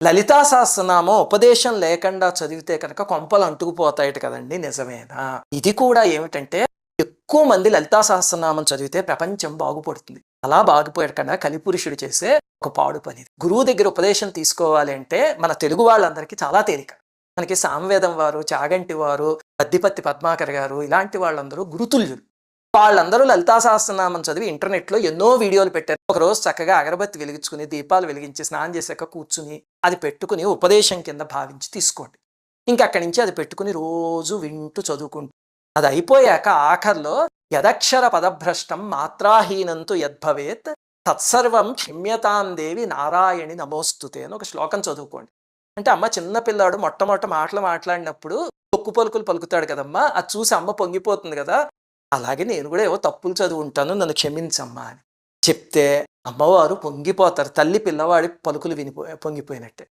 లలితా సహస్రనామం ఉపదేశం లేకుండా చదివితే కనుక కొంపలు అంటుకుపోతాయట కదండి నిజమేనా ఇది కూడా ఏమిటంటే ఎక్కువ మంది లలితా సహస్రనామం చదివితే ప్రపంచం బాగుపడుతుంది. అలా బాగుపోయాడు కన్నా కలిపురుషుడు చేసే ఒక పాడు పని గురువు దగ్గర ఉపదేశం తీసుకోవాలి అంటే మన తెలుగు వాళ్ళందరికీ చాలా తేలిక. మనకి సామవేదం వారు చాగంటి వారు పద్దిపత్తి పద్మాకర్ గారు ఇలాంటి వాళ్ళందరూ గురుతుల్యులు. వాళ్ళందరూ లలితా సహస్రనామం చదివి ఇంటర్నెట్లో ఎన్నో వీడియోలు పెట్టారు. ఒక రోజు చక్కగా అగరబత్తి వెలిగించుకుని దీపాలు వెలిగించి స్నానం చేశాక కూర్చుని అది పెట్టుకుని ఉపదేశం కింద భావించి తీసుకోండి. ఇంకా అక్కడి నుంచి అది పెట్టుకుని రోజు వింటూ చదువుకుంటూ. అది అయిపోయాక ఆఖర్లో యదక్షర పదభ్రష్టం మాత్రాహీనంతు యద్భవేత్ తత్సర్వం క్షమ్యతాం దేవి నారాయణి నమోస్తుతే అని ఒక శ్లోకం చదువుకోండి. అంటే అమ్మ చిన్న పిల్లాడు మొట్టమొదట మాటలు మాట్లాడినప్పుడు తొక్కు పలుకులు పలుకుతాడు కదమ్మా. అది చూసి అమ్మ పొంగిపోతుంది కదా. అలాగే నేను కూడా ఏవో తప్పులు చదువుంటాను నన్ను క్షమించమ్మా అని చెప్తే అమ్మవారు పొంగిపోతారు. తల్లి పిల్లవాడి పలుకులు వినిపో పొంగిపోయినట్టే.